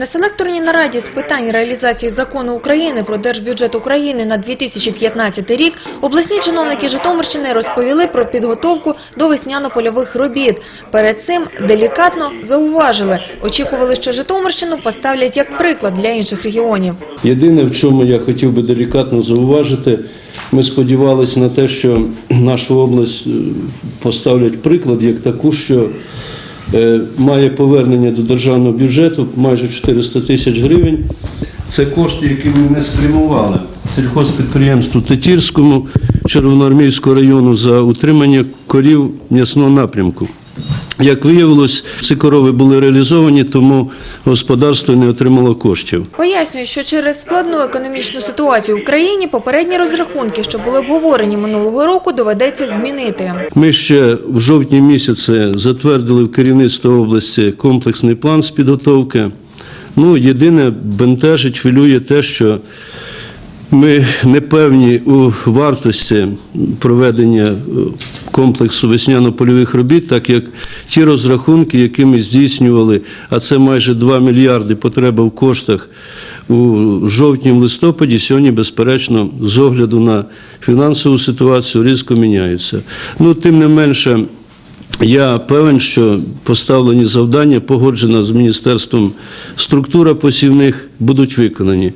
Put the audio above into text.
На селекторній нараді з питань реалізації закону України про держбюджет України на 2015 рік обласні чиновники Житомирщини розповіли про підготовку до весняно-польових робіт. Перед цим делікатно зауважили, очікували, що Житомирщину поставлять як приклад для інших регіонів. Єдине, в чому я хотів би делікатно зауважити, ми сподівалися на те, що нашу область е, поставлять приклад як таку, що має повернення до державного бюджету майже 400 тисяч гривень. Це кошти, які ми не спрямували сільхозпідприємству Тетірському Червоноармійського району за утримання корів м'ясного напрямку. Як виявилось, ці корови були реалізовані, тому господарство не отримало коштів. Пояснюють, що через складну економічну ситуацію в країні попередні розрахунки, що були обговорені минулого року, доведеться змінити. Ми ще в жовтні місяці затвердили в керівництво області комплексний план з підготовки. Ну, єдине бентежить, хвилює те, що ми не певні у вартості проведення е, комплексу весняно-польових робіт, так як ті розрахунки, які ми здійснювали, а це майже 2 мільярди потреба в коштах у жовтні листопаді, сьогодні, безперечно, з огляду на фінансову ситуацію різко міняються. Ну, тим не менше, я певен, що поставлені завдання, погоджена з міністерством структура посівних, будуть виконані.